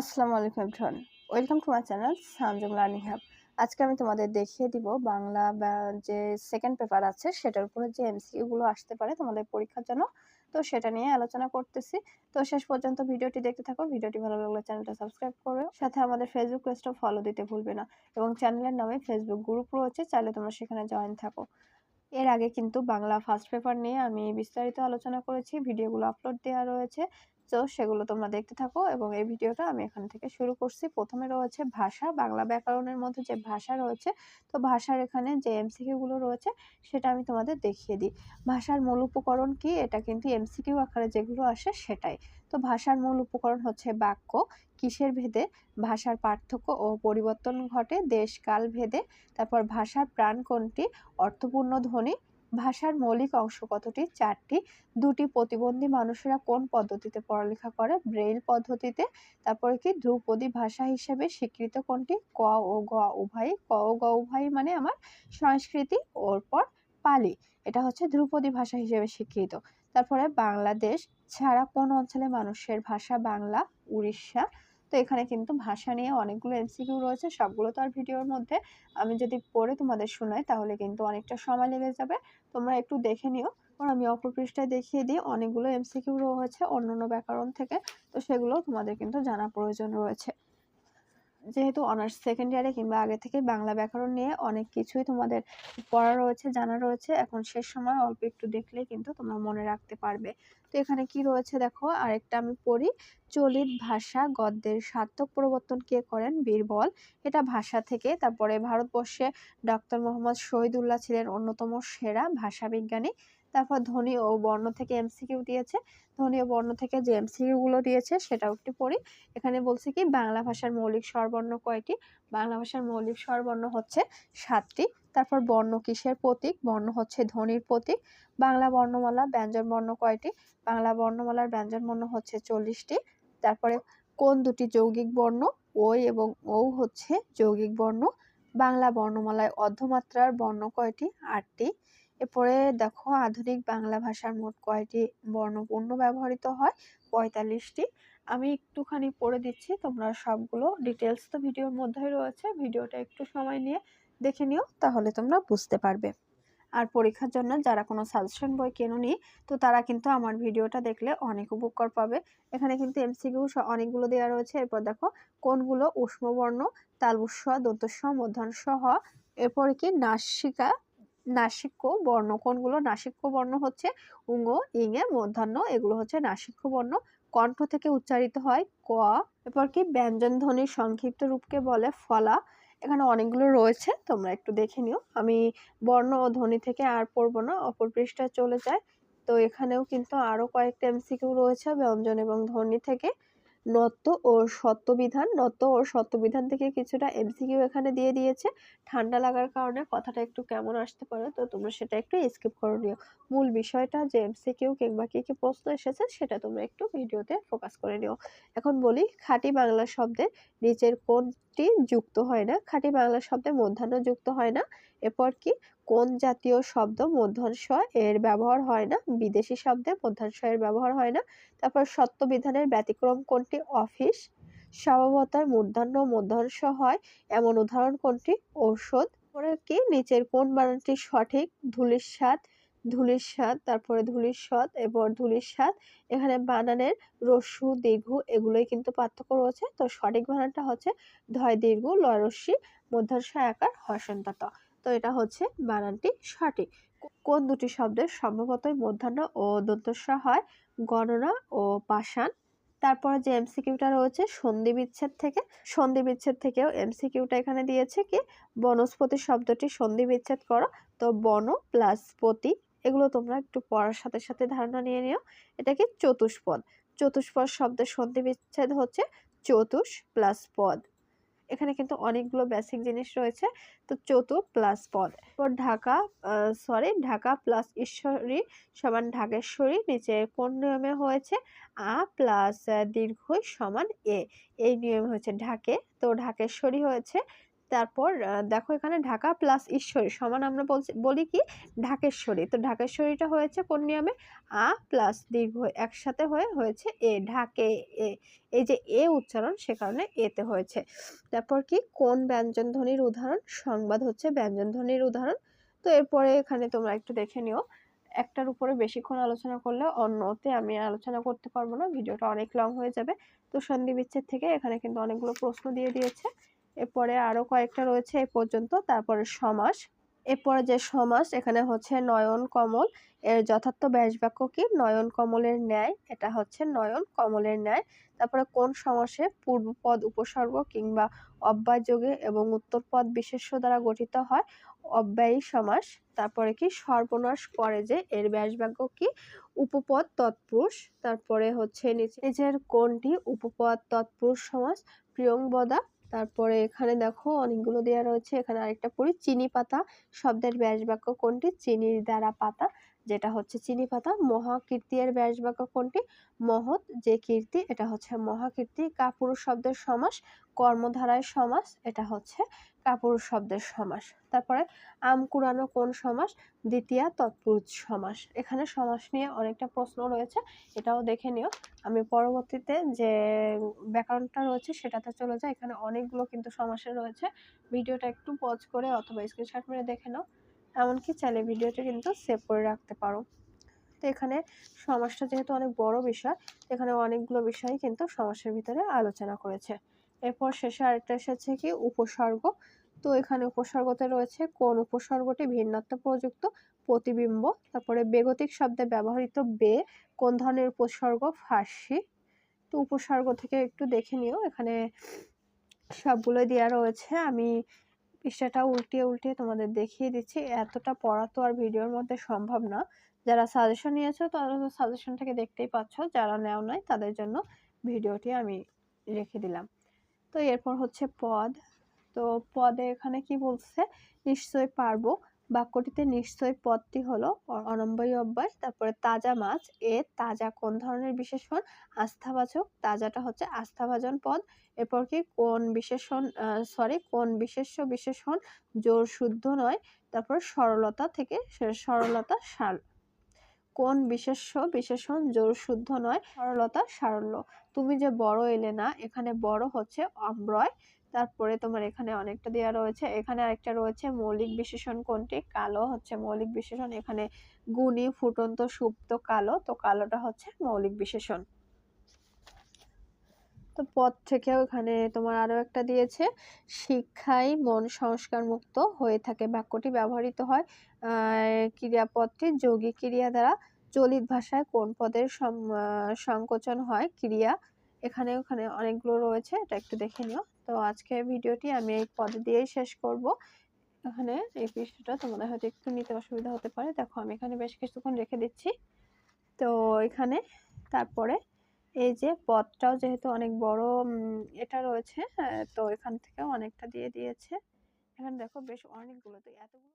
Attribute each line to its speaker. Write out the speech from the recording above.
Speaker 1: আসসালামু আলাইকুম everyone welcome to my channel Sanjum learning hub আজকে আমি তোমাদের দেখিয়ে দিব বাংলা যে সেকেন্ড পেপার আছে, সেটার উপরে যে এমসিকিউগুলো আসতে পারে তোমাদের পরীক্ষার জন্য, তো সেটা নিয়ে আলোচনা করতেছি। তো শেষ পর্যন্ত ভিডিওটি দেখতে থাকো, ভিডিওটি ভালো লাগলে চ্যানেলটা সাবস্ক্রাইব করো। সাথে আমাদের ফেসবুক পেজটাও ফলো দিতে ভুলবে না এবং চ্যানেলের নামে ফেসবুক গ্রুপ রয়েছে, চাইলে তোমরা সেখানে জয়েন থাকো। এর আগে কিন্তু বাংলা ফার্স্ট পেপার নিয়ে আমি বিস্তারিত আলোচনা করেছি ভিডিওগুলো আপলোড দেওয়া রয়েছে। তো সেগুলো তোমরা দেখতে থাকো এবং এই ভিডিওটা আমি এখান থেকে শুরু করছি। প্রথমে রয়েছে ভাষা, বাংলা ব্যাকরণের মধ্যে যে ভাষা রয়েছে, তো ভাষার এখানে যে এমসিকিউগুলো রয়েছে, সেটা আমি তোমাদের দেখিয়ে দিই। ভাষার মূল উপকরণ কি? এটা কিন্তু এমসিকিউ আকারে যেগুলো আসে সেটাই। তো ভাষার মূল উপকরণ হচ্ছে বাক্য, কিসের ভেদে? ভাষার পার্থক্য ও পরিবর্তন ঘটে, দেশ, কাল, ভেদে। তারপর ভাষার প্রাণ কোনটি? অর্থপূর্ণ ধ্বনি ভাষার মৌলিক অংশ কতটি? চারটি। দুটি প্রতিবন্ধী মানুষেরা কোন পদ্ধতিতে পড়ালেখা করে? ব্রেইল পদ্ধতিতে। তারপরে কি? ধ্রুপদী ভাষা হিসেবে স্বীকৃত কোনটি? ক ও গ উভয় ক ও গ উভয় মানে আমার সংস্কৃতি। ওর পর পালি। এটা হচ্ছে ধ্রুপদী ভাষা হিসেবে স্বীকৃত। তারপরে বাংলাদেশ। ছাড়া কোন অঞ্চলে মানুষের ভাষা বাংলা, উড়িষ্যা এখানে কিন্তু ভাষা নিয়ে অনেকগুলো এমসিকিউ রয়েছে, সবগুলো তো আর ভিডিওর মধ্যে আমি যদি পড়ে তোমাদের শোনাই তাহলে কিন্তু অনেকটা সময় লেগে যাবে। তোমরা একটু দেখে নিও। কারণ আমি অপর পৃষ্ঠায় দেখিয়ে দিই, অনেকগুলো এমসিকিউ রয়েছে অন্যান্য ব্যাকরণ থেকে, তো সেগুলো তোমাদের কিন্তু জানা প্রয়োজন রয়েছে। যেহেতু অনার্স সেকেন্ড ইয়ারে কিংবা আগে থেকে বাংলা ব্যাকরণ নিয়ে অনেক কিছুই তোমাদের পড়া রয়েছে, জানা রয়েছে, এখন শেষ সময়, অল্প একটু দেখলে কিন্তু তোমরা মনে রাখতে পারবে। তো এখানে কি রয়েছে দেখো? আরেকটা আমি পড়ি, চলিত ভাষা গদ্যের সার্থক প্রবর্তন কে করেন? বীরবল। এটা ভাষা থেকে, তারপরে ভারতবর্ষে ডক্টর মোহাম্মদ শহীদুল্লাহ ছিলেন অন্যতম সেরা ভাষাবিজ্ঞানী। তারপর ধ্বনি ও বর্ণ থেকে এমসিকিউ দিয়েছে। ধ্বনি ও বর্ণ থেকে যে এমসিকিউগুলো দিয়েছে, সেটাও একটু পড়ি। এখানে বলছে কি, বাংলা ভাষার মৌলিক স্বরবর্ণ কয়টি? বাংলা ভাষার মৌলিক স্বরবর্ণ হচ্ছে সাতটি। তারপর বর্ণ কিসের প্রতীক? বর্ণ হচ্ছে ধ্বনির প্রতীক। বাংলা বর্ণমালা ব্যঞ্জন বর্ণ কয়টি? বাংলা বর্ণমালার ব্যঞ্জন বর্ণ হচ্ছে চল্লিশটি। তারপরে কোন দুটি যৌগিক বর্ণ? ওই এবং ও হচ্ছে যৌগিক বর্ণ। বাংলা বর্ণমালায় অর্ধমাত্রার বর্ণ কয়টি? আটটি। এরপরে দেখো আধুনিক বাংলা ভাষার মোট কয়টি বর্ণপূর্ণ ব্যবহৃত হয়? পঁয়তাল্লিশটি। আমি একটুখানি পড়ে দিচ্ছি, তোমরা সবগুলো ডিটেলস তো ভিডিওর মধ্যেই রয়েছে। ভিডিওটা একটু সময় নিয়ে দেখে নিও, তাহলে তোমরা বুঝতে পারবে। আর পরীক্ষার জন্য যারা কোনো সাজেশন বই কেনুনি, তো তারা কিন্তু আমার ভিডিওটা দেখলে অনেক উপকার পাবে। এখানে কিন্তু এমসিকিউ অনেকগুলো দেওয়া রয়েছে। এরপর দেখো কোনগুলো উষ্মবর্ণ তালবস্য দন্তস্ব মধ্যাংশ হ। এরপর কি নাসিকা নাসিক্য বর্ণ। কোনগুলো নাসিক্য বর্ণ হচ্ছে? উঙ্গ, ইঙে, মধ্যাহ্ন। এগুলো হচ্ছে নাসিক্য বর্ণ। কণ্ঠ থেকে উচ্চারিত হয় ক। এরপর কি? ব্যঞ্জন ধ্বনির সংক্ষিপ্ত রূপকে বলে ফলা। এখানে অনেকগুলো রয়েছে, তোমরা একটু দেখে নিও। আমি বর্ণ ও ধ্বনি থেকে আর পড়ব না, অপর পৃষ্ঠায় চলে যায় তো এখানেও কিন্তু আরও কয়েকটা এমসিকিউ রয়েছে, ব্যঞ্জন এবং ধ্বনি থেকে। নত্ব ও সত্যবিধান, নত ও সত্যবিধান থেকে কিছুটা এমসিকিউ এখানে দিয়ে দিয়েছে। ঠান্ডা লাগার কারণে কথাটা একটু কেমন আসতে পারে, তো তোমরা সেটা একটু স্কিপ করে নিও। মূল বিষয়টা যে এমসিকিউ কিংবা কী কী প্রশ্ন এসেছে, সেটা তোমরা একটু ভিডিওতে ফোকাস করে নিও। এখন বলি, খাঁটি বাংলা শব্দের নিচের কোনটি যুক্ত হয় না, খাঁটি বাংলা শব্দে মধ্যাহ্ন যুক্ত হয় না। এরপর কি? কোন জাতীয় শব্দ মধ্যাংশ এর ব্যবহার হয় না? বিদেশি শব্দে মধ্যাংশ এর ব্যবহার হয় না। তারপর সত্যবিধানের ব্যতিক্রম কোনটি? অফিস। স্বভাবতায় মূর্ধান্য মধ্যাংশ হয়। এমন উদাহরণ কোনটি? ঔষধ। পরে কি? নিচের কোন বানানটি সঠিক? ধুলির স্বাদ ধুলির স্বাদ, তারপরে ধুলির স্বাদ এবার ধুলির স্বাদ। এখানে বানানের রস্যু দীর্ঘ এগুলোই কিন্তু পার্থক্য রয়েছে। তো সঠিক বানানটা হচ্ছে ধয় দীর্ঘ লয় রশ্মি মধ্যাংশ আকার হসন্তত তো এটা হচ্ছে বানানটি সঠিক। কোন দুটি শব্দের সম্ভবতই মধ্যাহ্ন ও দন্তস্ব হয়? গণনা ও পাষাণ। তারপরে যে এমসিকিউটা রয়েছে, সন্ধি বিচ্ছেদ থেকে। সন্ধি বিচ্ছেদ থেকেও এমসিকিউটা এখানে দিয়েছে কি? বনস্পতি শব্দটি সন্ধি বিচ্ছেদ করো। তো বন প্লাস পতি এগুলো তোমরা একটু পড়ার সাথে সাথে ধারণা নিয়ে নিও। এটা কি চতুষ্পদ। চতুষ্পদ শব্দের সন্ধি বিচ্ছেদ হচ্ছে চতুষ প্লাস পদ। এখানে কিন্তু অনেকগুলো বেসিক জিনিস রয়েছে। তো চতু প্লাস পদ। এরপর ঢাকা সরি ঢাকা প্লাস ঈশ্বরী সমান ঢাকেশ্বরী নিচে কোন নিয়মে হয়েছে? আ প্লাস দীর্ঘ সমান এ। এই নিয়মে হয়েছে ঢাকে। তো ঢাকেশ্বরী হয়েছে তারপর দেখো এখানে ঢাকা প্লাস ঈশ্বরী সমান আমরা বলছি, বলি কি? ঢাকেশ্বরী। তো ঢাকেশ্বরীটা হয়েছে কোন নিয়মে? আ প্লাস দীর্ঘ একসাথে হয়ে হয়েছে এ, ঢাকে এ, এই যে এ উচ্চারণ সে কারণে এতে হয়েছে। তারপর কি? কোন ব্যঞ্জন ধ্বনির উদাহরণ? সংবাদ হচ্ছে ব্যঞ্জন ধ্বনির উদাহরণ। তো এরপরে এখানে তোমরা একটু দেখে নিও। একটার উপরে বেশিক্ষণ আলোচনা করলে অন্যতে আমি আলোচনা করতে পারব না, ভিডিওটা অনেক লং হয়ে যাবে। তো বিচ্ছেদ থেকে এখানে কিন্তু অনেকগুলো প্রশ্ন দিয়ে দিয়েছে। এরপরে আরও কয়েকটা রয়েছে এ পর্যন্ত। তারপরে সমাস। এরপরে যে সমাস, এখানে হচ্ছে নয়ন কমল। এর যথার্থ ব্যাস বাক্য কি? নয়ন কমলের ন্যায়। এটা হচ্ছে নয়ন কমলের ন্যায়। তারপরে কোন সমাসে পূর্বপদ উপসর্গ কিংবা অব্যয় যোগে এবং উত্তরপদ বিশেষ্য দ্বারা গঠিত হয়? অব্যয়ী সমাস। তারপরে কি? সর্বনাশ করে যে এর ব্যাস বাক্য কি? উপপদ তৎপুরুষ। তারপরে হচ্ছে নিচের কোনটি? উপপদ তৎপুরুষ সমাস। প্রিয়ংবদা। তারপরে এখানে দেখো অনেকগুলো দেওয়া রয়েছে। এখানে আরেকটা পড়ি চিনি পাতা। শব্দের ব্যাস বাক্য কোনটি? চিনির দ্বারা পাতা। যেটা হচ্ছে চিনি পাতা মহাকীর্তি এর ব্যাস বাক্য কোনটি? মহৎ যে কীর্তি, এটা হচ্ছে মহাকীর্তি, কাপুরুষ শব্দের সমাস, কর্মধারায় সমাস, এটা হচ্ছে কাপুরুষ শব্দের সমাস। তারপরে আম কুড়ানো কোন সমাস? দ্বিতীয় তৎপুরুষ সমাস। এখানে সমাস নিয়ে অনেকটা প্রশ্ন রয়েছে, এটাও দেখে নিও। আমি পরবর্তীতে যে ব্যাকরণটা রয়েছে সেটাতে চলে যাই, এখানে অনেকগুলো কিন্তু সমাসে রয়েছে। ভিডিওটা একটু পজ করে অথবা স্ক্রিনশট মেরে দেখে নাও। এমনকি চাইলে ভিডিওটা কিন্তু সেভ করে রাখতে পারো। তো এখানে সমাজটা যেহেতু অনেক বড় বিষয়, এখানে অনেকগুলো বিষয় কিন্তু সমাসের ভিতরে আলোচনা করেছে। এরপর শেষে আরেকটা এসেছে কি? উপসর্গ। তো এখানে উপসর্গতে রয়েছে কোন উপসর্গটি ভিন্নত্ব প্রযুক্ত, প্রতিবিম্ব, তারপরে বেগতিক শব্দে ব্যবহৃত বে, কোন ধরনের উপসর্গ, ফার্সি। তো উপসর্গ থেকে একটু দেখে নিও। এখানে সবগুলো দেওয়া রয়েছে। আমি পৃষ্ঠাটা উল্টিয়ে উল্টিয়ে তোমাদের দেখিয়ে দিচ্ছি। এতটা পড়া তো আর ভিডিওর মধ্যে সম্ভব না। যারা সাজেশন নিয়েছো, তারা তো সাজেশনটাকে দেখতেই পাচ্ছ। যারা নেও নাই, তাদের জন্য ভিডিওটি আমি রেখে দিলাম। তো এরপর হচ্ছে পদ। তো পদে এখানে কি বলছে? নিশ্চয় পারব। বাক্যটিতে নিশ্চয় পদটি হলো অনম্বয় অব্যয় তারপরে তাজা মাছ, এ তাজা কোন ধরনের বিশেষণ? আস্থাবাচক, তাজাটা হচ্ছে আস্থাভাজন পদ। এরপর কি? কোন বিশেষণ সরি কোন বিশেষ্য বিশেষণ? জোর শুদ্ধ নয়। তারপর সরলতা থেকে সরলতা সাল কোন বিশেষ্য বিশেষণ? জোর শুদ্ধ নয়, সরলতা সারল্য। তুমি যে বড় এলে না, এখানে বড় হচ্ছে অম্রয় তারপরে তোমার এখানে অনেকটা দেওয়া রয়েছে। এখানে আরেকটা রয়েছে মৌলিক বিশেষণ কোনটি? কালো হচ্ছে মৌলিক বিশেষণ। এখানে গুণী, ফুটন্ত, সুপ্ত, কালো। তো কালোটা হচ্ছে মৌলিক বিশেষণ। তো পদ থেকেও এখানে তোমার আরও একটা দিয়েছে শিক্ষায় মন সংস্কার মুক্ত হয়ে থাকে। বাক্যটি ব্যবহৃত হয় ক্রিয়াপদটি যৌগিক ক্রিয়া দ্বারা। চলিত ভাষায় কোন পদের সংকোচন হয়? ক্রিয়া এখানে ওখানে অনেকগুলো রয়েছে, এটা একটু দেখে নিও। তো আজকের ভিডিওটি আমি এই পদে দিয়েই শেষ করব। এখানে এই পৃষ্ঠাটা তোমাদের হয়তো একটু নিতে অসুবিধা হতে পারে। দেখো, আমি এখানে বেশ কিছুক্ষণ রেখে দিচ্ছি। তো এখানে তারপরে এই যে পদটাও যেহেতু অনেক বড় এটা রয়েছে তো এখান থেকেও অনেকটা দিয়ে দিয়েছে। এখানে দেখো বেশ অনেকগুলো, তো এতগুলো